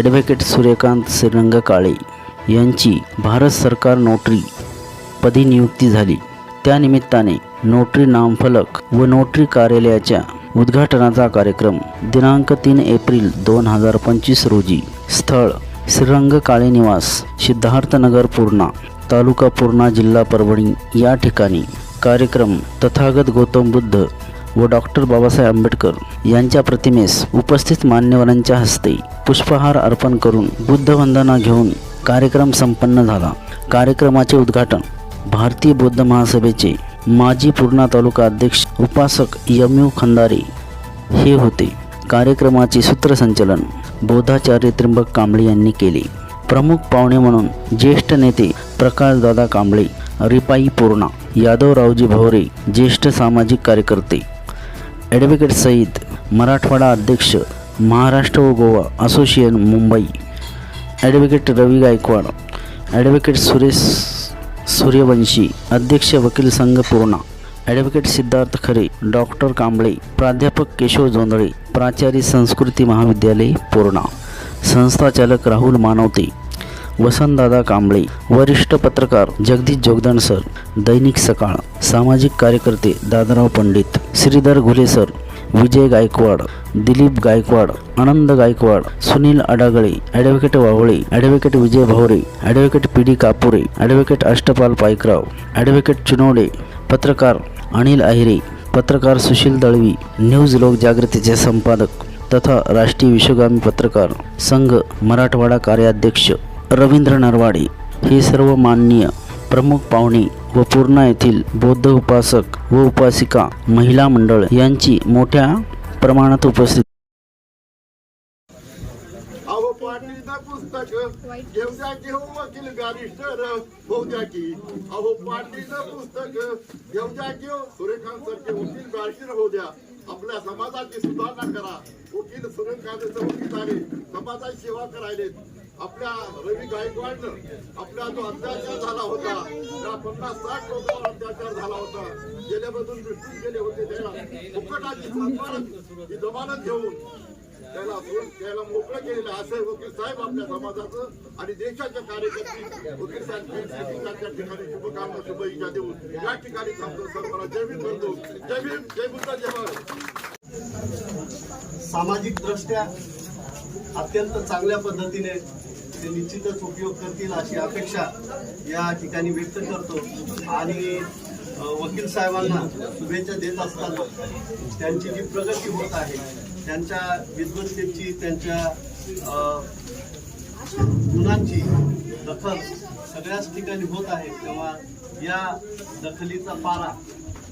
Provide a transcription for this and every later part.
Advocate Suryakant Shrirang काळे यांची भारत सरकार notary पदी नियुक्ती झाली. त्यानिमित्ताने नोटरी नामफलक व नोटरी कार्यालयाच्या उद्घाटनाचा कार्यक्रम दिनांक तीन एप्रिल दोन हजार पंचवीस रोजी स्थळ श्रीरंग काळे निवास सिद्धार्थनगर पूर्णा तालुका पूर्णा जिल्हा परभणी या ठिकाणी कार्यक्रम तथागत गौतम बुद्ध व डॉक्टर बाबासाहेब आंबेडकर यांच्या प्रतिमेस उपस्थित मान्यवरांच्या हस्ते पुष्पहार अर्पण करून बुद्धवंदना घेऊन कार्यक्रम संपन्न झाला. कार्यक्रमाचे उद्घाटन भारतीय बौद्ध महासभेचे माजी पूर्णा तालुका अध्यक्ष उपासक यम यू खंदारे हे होते. कार्यक्रमाचे सूत्रसंचलन बौद्धाचार्य त्र्यंबक कांबळे यांनी केले. प्रमुख पाहुणे म्हणून ज्येष्ठ नेते प्रकाशदादा कांबळे रिपाई पूर्णा यादवरावजी भवरे ज्येष्ठ सामाजिक कार्यकर्ते ॲडव्होकेट सईद मराठवाडा अध्यक्ष महाराष्ट्र व Goa association Mumbai. Advocate Ravi Gaikwad. Advocate Suresh Suryavanshi अध्यक्ष वकील संघ पूर्णा. ॲडव्होकेट सिद्धार्थ खरे डॉक्टर कांबळे प्राध्यापक केशव जोंधळे प्राचार्य संस्कृती महाविद्यालय पूर्णा. संस्थाचालक राहुल मानवते. वसंतदादा कांबळे वरिष्ठ पत्रकार जगदीश जोगदण सर दैनिक सकाळ सामाजिक कार्यकर्ते Dadarao Pandit Shridhar Ghule sir Vijay Gaikwad Dilip Gaikwad Anand Gaikwad Sunil Adagale advocate Wawale advocate Vijay Bhavre advocate P D Kapure advocate Ashtapal Paikrao advocate Chunode पत्रकार अनिल अहिरे पत्रकार सुशील दळवी न्यूज लोक जागृतीचे संपादक तथा राष्ट्रीय विश्वगामी पत्रकार संघ मराठवाडा कार्याध्यक्ष रवींद्र नरवाडे हे सर्व माननीय प्रमुख पाहुणे व पूर्णा येथील बौद्ध उपासक व उपासिका महिला मंडळ यांची मोठ्या प्रमाणात उपस्थित आपल्या समाजाची सुधारणा करा. वकील सूर्यकांतचं वकील झाले समाजाची सेवा करायले आपल्या रवी गायकवाडनं आपला जो अत्याचार झाला होता त्या पन्नास साठ लोकांवर अत्याचार झाला होता. गेल्यापासून विष्णू गेले होते त्याला. फुकटाची जमानत ही जमानत घेऊन त्याला त्याला मोकळं केलेलं असं वकील साहेब आपल्या समाजाचं आणि देशाच्या कार्यकर्ते वकील साहेब त्या ठिकाणी शुभकामना शुभेच्छा देऊन या ठिकाणी थांबतो सर्वांना जय भीम करतो जय भीम जय बुद्धा जय भारत. सामाजिक दृष्ट्या अत्यंत चांगल्या पद्धतीने ते निश्चितच उपयोग करतील अशी अपेक्षा या ठिकाणी व्यक्त करतो. आणि वकील साहेबांना शुभेच्छा देत असताना त्यांची जी प्रगती होत आहे त्यांच्या विद्वत्तेची त्यांच्या गुणांची दखल सगळ्याच ठिकाणी होत आहे. तेव्हा या दखलीचा पारा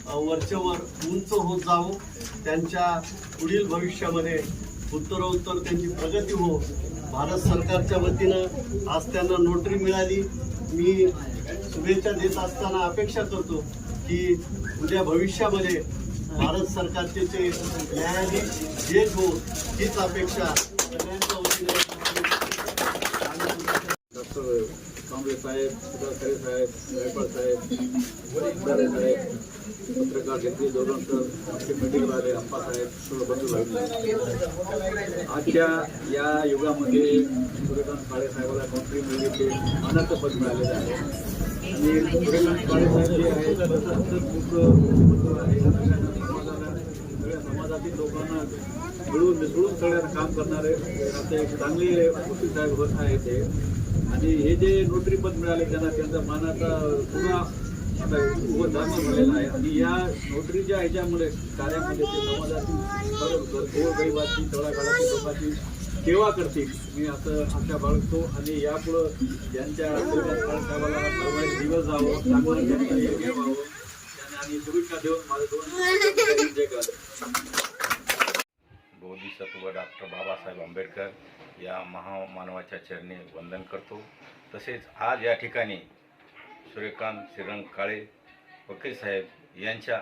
वरच्यावर वरचेवर उंच होत जावो त्यांच्या पुढील भविष्यामध्ये उत्तरोत्तर त्यांची प्रगती हो भारत सरकारच्या वतीनं आज त्यांना नोटरी मिळाली. मी शुभेच्छा देत असताना अपेक्षा करतो की उद्या भविष्यामध्ये भारत सरकारचे ते न्यायाधीश जे हो हीच अपेक्षा सगळ्यांच्या वतीनं. कांबळे साहेब सुधार खरे साहेब गायकवाड साहेब खरे साहेब पत्रकार जगदीश जोगणकर आमचे मेडिकलवाले अप्पा साहेब सर्व बंधू भाई. आजच्या या युगामध्ये सूर्यकांत काळे साहेबाला नोकरी मिळली अनंत पद मिळालेले आहे. आणि सूर्यकांत काळे साहेब जे आहेत खूप आहे. सगळ्यांना समाजाला सगळ्या समाजातील लोकांना मिळून मिसळून सगळ्यांना काम करणारे असे एक चांगले वकील साहेब होत आहे ते आणि हे जे नोटरी पद मिळाले त्यांना त्यांचा मानाचा पुन्हा आता झालेला आहे. आणि या नोटरीच्या ह्याच्यामुळे कार्यामध्ये ते समाजातील सर्व गोरगरिबाची लोकांची सेवा करतील. मी असं आशा बाळगतो आणि यापुढं ज्यांच्या साहेबाला सर्वांनी दिवस जावं चांगलं त्यांना यज्ञ व्हावं त्यांना आणि शुभेच्छा देऊन माझे दोन जय कर डॉक्टर बाबासाहेब आंबेडकर या महामानवाच्या चरणी वंदन करतो. तसेच आज या ठिकाणी सूर्यकांत श्रीरंग काळे वकील साहेब यांच्या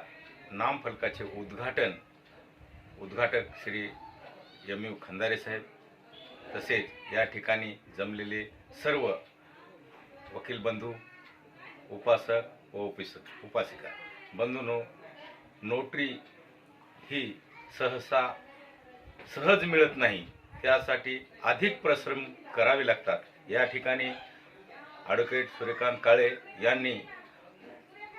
नामफलकाचे उद्घाटन उद्घाटक श्री एम यू खंदारे साहेब तसेच या ठिकाणी जमलेले सर्व वकील बंधू उपासक व उपिसक उपासिका. बंधूनो नोटरी ही सहसा सहज मिळत नाही त्यासाठी अधिक परिश्रम करावे लागतात. या ठिकाणी ॲडव्होकेट सूर्यकांत काळे यांनी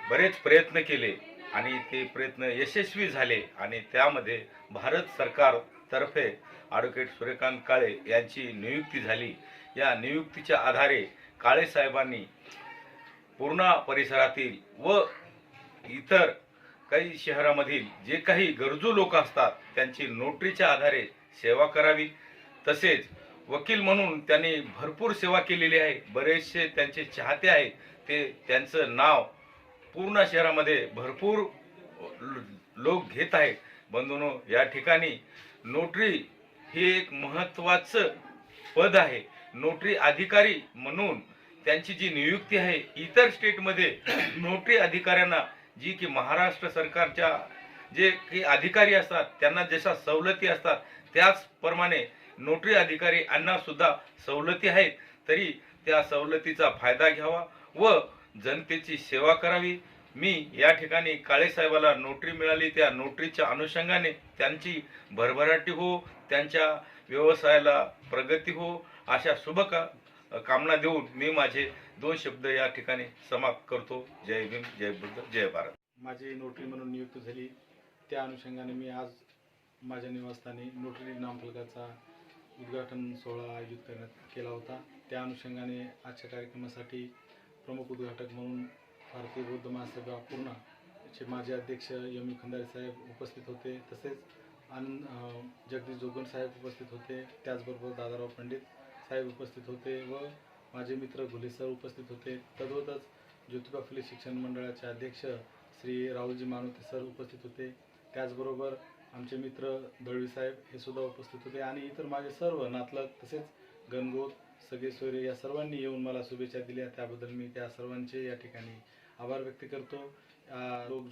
बरेच प्रयत्न केले आणि ते प्रयत्न यशस्वी झाले आणि त्यामध्ये भारत सरकारतर्फे ॲडव्होकेट सूर्यकांत काळे यांची नियुक्ती झाली. या नियुक्तीच्या आधारे काळे साहेबांनी पूर्णा परिसरातील व इतर काही शहरामधील जे काही गरजू लोक असतात त्यांची नोटरीच्या आधारे सेवा करावी. तसेच वकील म्हणून त्यांनी भरपूर सेवा केलेली आहे. बरेचसे त्यांचे चाहते आहेत. ते त्यांचं नाव पूर्ण शहरामध्ये भरपूर लोक घेत आहेत. बंधूनो या ठिकाणी नोटरी हे एक महत्त्वाचं पद आहे. नोटरी अधिकारी म्हणून त्यांची जी नियुक्ती आहे इतर स्टेटमध्ये नोटरी अधिकाऱ्यांना जी की महाराष्ट्र सरकारच्या जे काही अधिकारी असतात त्यांना जशा सवलती असतात त्याचप्रमाणे नोटरी अधिकारी यांना सुद्धा सवलती आहेत. तरी त्या सवलतीचा फायदा घ्यावा व जनतेची सेवा करावी. मी या ठिकाणी काळेसाहेबाला नोटरी मिळाली. त्या नोटरीच्या अनुषंगाने त्यांची भरभराटी हो त्यांच्या व्यवसायाला प्रगती हो. अशा शुभ का कामना देऊन मी माझे दोन शब्द या ठिकाणी समाप्त करतो. जय भीम जय बुद्ध जय भारत. माझी नोटरी म्हणून नियुक्त झाली. त्या अनुषंगाने मी आज माझ्या निवासस्थानी नोटरी नामफलकाचा उद्घाटन सोहळा आयोजित करण्यात केला होता. त्या अनुषंगाने आजच्या कार्यक्रमासाठी प्रमुख उद्घाटक म्हणून भारतीय बौद्ध महासभा पूर्ण चे माजी अध्यक्ष यमी खंदारे साहेब उपस्थित होते. तसेच आनंद जगदीश जोगन साहेब उपस्थित होते. त्याचबरोबर दादाराव पंडित साहेब उपस्थित होते व माझे मित्र घुले सर उपस्थित होते. तदोतच ज्योतिबा फुले शिक्षण मंडळाचे अध्यक्ष श्री राहुलजी मानुते सर उपस्थित होते. त्याचबरोबर आमचे मित्र दळवी साहेब हे सुद्धा उपस्थित होते आणि इतर माझे सर्व नातलग तसेच गणगोत सगळे सोयरे या सर्वांनी येऊन मला शुभेच्छा दिल्या. त्याबद्दल मी त्या सर्वांचे या ठिकाणी आभार व्यक्त करतो. लोक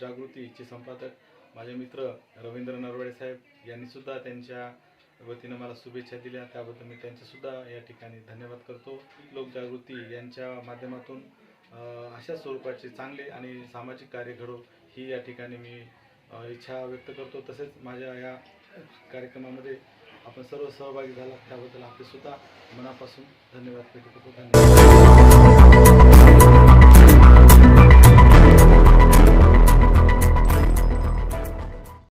जागृतीचे संपादक माझे मित्र रवींद्र नरवडे साहेब यांनीसुद्धा त्यांच्या वतीनं मला शुभेच्छा दिल्या. त्याबद्दल मी त्यांचेसुद्धा या ठिकाणी धन्यवाद करतो. लोकजागृती यांच्या माध्यमातून अशा स्वरूपाचे चांगले आणि सामाजिक कार्य घडो ही या ठिकाणी मी इच्छा व्यक्त करतो. तसेच माझ्या या कार्यक्रमामध्ये आपण सर्व सहभागी झाला. त्याबद्दल आपले सुद्धा मनापासून धन्यवाद व्यक्त करतो. धन्यवाद.